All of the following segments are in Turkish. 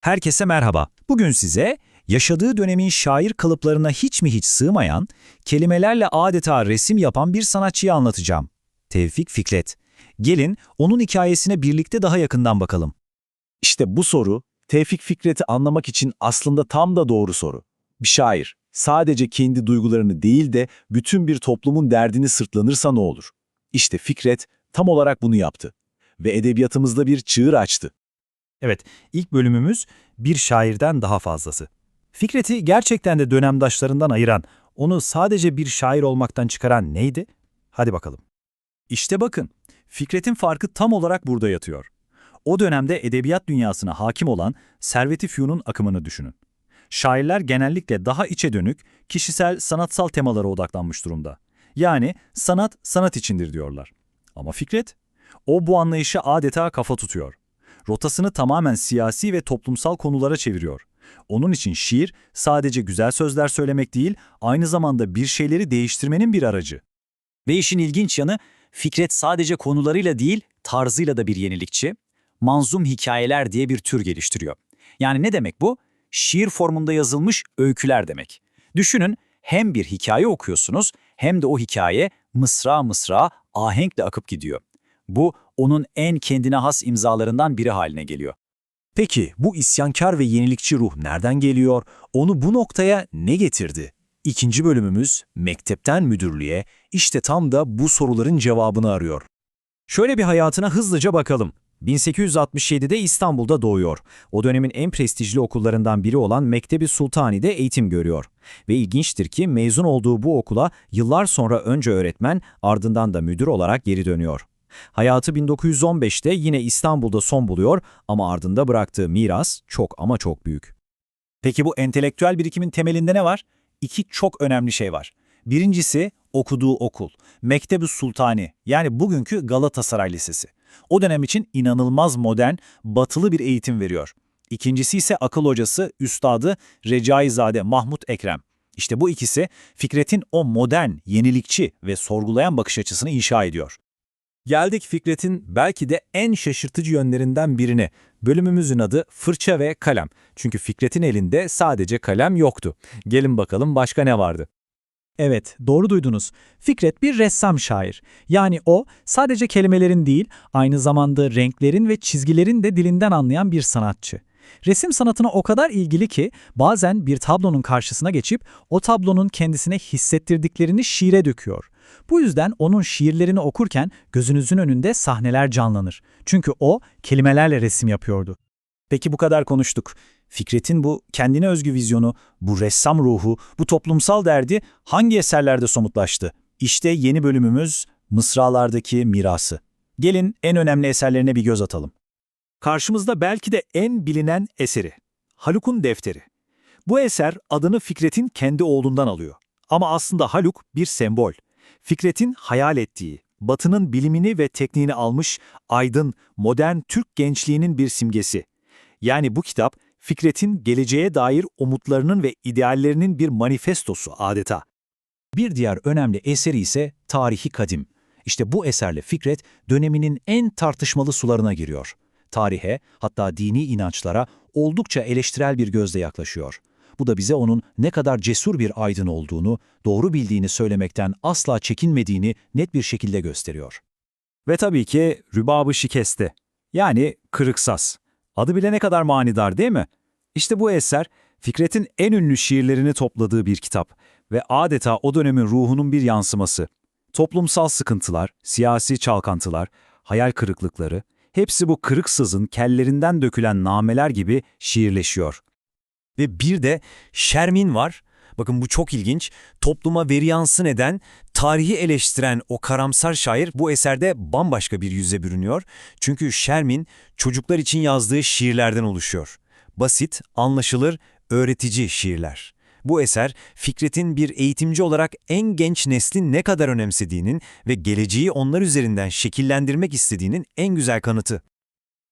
Herkese merhaba. Bugün size yaşadığı dönemin şair kalıplarına hiç mi hiç sığmayan, kelimelerle adeta resim yapan bir sanatçıyı anlatacağım. Tevfik Fikret. Gelin onun hikayesine birlikte daha yakından bakalım. İşte bu soru, Tevfik Fikret'i anlamak için aslında tam da doğru soru. Bir şair, sadece kendi duygularını değil de bütün bir toplumun derdini sırtlanırsa ne olur? İşte Fikret tam olarak bunu yaptı. Ve edebiyatımızda bir çığır açtı. Evet, ilk bölümümüz bir şairden daha fazlası. Fikret'i gerçekten de dönemdaşlarından ayıran, onu sadece bir şair olmaktan çıkaran neydi? Hadi bakalım. İşte bakın, Fikret'in farkı tam olarak burada yatıyor. O dönemde edebiyat dünyasına hakim olan Servet-i Fünun akımını düşünün. Şairler genellikle daha içe dönük, kişisel, sanatsal temalara odaklanmış durumda. Yani sanat, sanat içindir diyorlar. Ama Fikret, o bu anlayışa adeta kafa tutuyor. Rotasını tamamen siyasi ve toplumsal konulara çeviriyor. Onun için şiir sadece güzel sözler söylemek değil, aynı zamanda bir şeyleri değiştirmenin bir aracı. Ve işin ilginç yanı Fikret sadece konularıyla değil tarzıyla da bir yenilikçi. Manzum hikayeler diye bir tür geliştiriyor. Yani ne demek bu? Şiir formunda yazılmış öyküler demek. Düşünün hem bir hikaye okuyorsunuz hem de o hikaye mısra mısra ahenkle akıp gidiyor. Bu onun en kendine has imzalarından biri haline geliyor. Peki bu isyankar ve yenilikçi ruh nereden geliyor? Onu bu noktaya ne getirdi? İkinci bölümümüz Mektepten Müdürlüğe işte tam da bu soruların cevabını arıyor. Şöyle bir hayatına hızlıca bakalım. 1867'de İstanbul'da doğuyor. O dönemin en prestijli okullarından biri olan Mektebi Sultani'de eğitim görüyor. Ve ilginçtir ki mezun olduğu bu okula yıllar sonra önce öğretmen ardından da müdür olarak geri dönüyor. Hayatı 1915'te yine İstanbul'da son buluyor ama ardında bıraktığı miras çok ama çok büyük. Peki bu entelektüel birikimin temelinde ne var? İki çok önemli şey var. Birincisi okuduğu okul, Mektebi Sultani yani bugünkü Galatasaray Lisesi. O dönem için inanılmaz modern, batılı bir eğitim veriyor. İkincisi ise akıl hocası, üstadı Recaizade Mahmut Ekrem. İşte bu ikisi Fikret'in o modern, yenilikçi ve sorgulayan bakış açısını inşa ediyor. Geldik Fikret'in belki de en şaşırtıcı yönlerinden birine. Bölümümüzün adı Fırça ve Kalem. Çünkü Fikret'in elinde sadece kalem yoktu. Gelin bakalım başka ne vardı? Evet, doğru duydunuz. Fikret bir ressam şair. Yani o sadece kelimelerin değil, aynı zamanda renklerin ve çizgilerin de dilinden anlayan bir sanatçı. Resim sanatına o kadar ilgili ki bazen bir tablonun karşısına geçip o tablonun kendisine hissettirdiklerini şiire döküyor. Bu yüzden onun şiirlerini okurken gözünüzün önünde sahneler canlanır. Çünkü o kelimelerle resim yapıyordu. Peki bu kadar konuştuk. Fikret'in bu kendine özgü vizyonu, bu ressam ruhu, bu toplumsal derdi hangi eserlerde somutlaştı? İşte yeni bölümümüz Mısralardaki mirası. Gelin en önemli eserlerine bir göz atalım. Karşımızda belki de en bilinen eseri. Haluk'un Defteri. Bu eser adını Fikret'in kendi oğlundan alıyor. Ama aslında Haluk bir sembol. Fikret'in hayal ettiği, Batı'nın bilimini ve tekniğini almış aydın, modern Türk gençliğinin bir simgesi. Yani bu kitap Fikret'in geleceğe dair umutlarının ve ideallerinin bir manifestosu adeta. Bir diğer önemli eseri ise Tarihi Kadim. İşte bu eserle Fikret döneminin en tartışmalı sularına giriyor. Tarihe, hatta dini inançlara oldukça eleştirel bir gözle yaklaşıyor. Bu da bize onun ne kadar cesur bir aydın olduğunu, doğru bildiğini söylemekten asla çekinmediğini net bir şekilde gösteriyor. Ve tabii ki Rübab-ı Şikeste, yani Kırık Saz. Adı bile ne kadar manidar değil mi? İşte bu eser, Fikret'in en ünlü şiirlerini topladığı bir kitap ve adeta o dönemin ruhunun bir yansıması. Toplumsal sıkıntılar, siyasi çalkantılar, hayal kırıklıkları, hepsi bu kırık sızın kellerinden dökülen nameler gibi şiirleşiyor. Ve bir de Şermin var. Bakın bu çok ilginç. Topluma veri yansın eden, tarihi eleştiren o karamsar şair bu eserde bambaşka bir yüze bürünüyor. Çünkü Şermin çocuklar için yazdığı şiirlerden oluşuyor. Basit, anlaşılır, öğretici şiirler. Bu eser, Fikret'in bir eğitimci olarak en genç neslin ne kadar önemsediğinin ve geleceği onlar üzerinden şekillendirmek istediğinin en güzel kanıtı.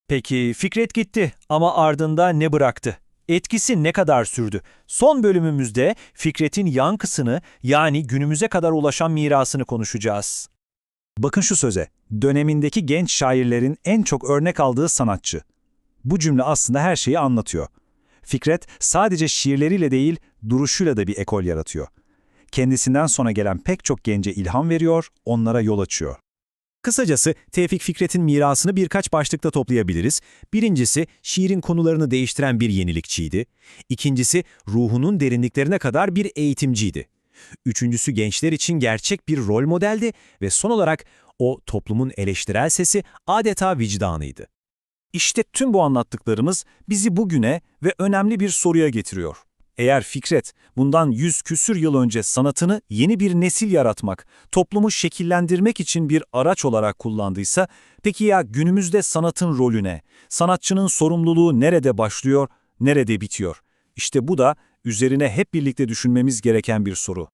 Peki Fikret gitti ama ardında ne bıraktı? Etkisi ne kadar sürdü? Son bölümümüzde Fikret'in yankısını yani günümüze kadar ulaşan mirasını konuşacağız. Bakın şu söze, dönemindeki genç şairlerin en çok örnek aldığı sanatçı. Bu cümle aslında her şeyi anlatıyor. Fikret sadece şiirleriyle değil, duruşuyla da bir ekol yaratıyor. Kendisinden sonra gelen pek çok gence ilham veriyor, onlara yol açıyor. Kısacası Tevfik Fikret'in mirasını birkaç başlıkta toplayabiliriz. Birincisi şiirin konularını değiştiren bir yenilikçiydi. İkincisi ruhunun derinliklerine kadar bir eğitimciydi. Üçüncüsü gençler için gerçek bir rol modeldi ve son olarak o toplumun eleştirel sesi adeta vicdanıydı. İşte tüm bu anlattıklarımız bizi bugüne ve önemli bir soruya getiriyor. Eğer Fikret bundan yüz küsür yıl önce sanatını yeni bir nesil yaratmak, toplumu şekillendirmek için bir araç olarak kullandıysa, peki ya günümüzde sanatın rolü ne? Sanatçının sorumluluğu nerede başlıyor, nerede bitiyor? İşte bu da üzerine hep birlikte düşünmemiz gereken bir soru.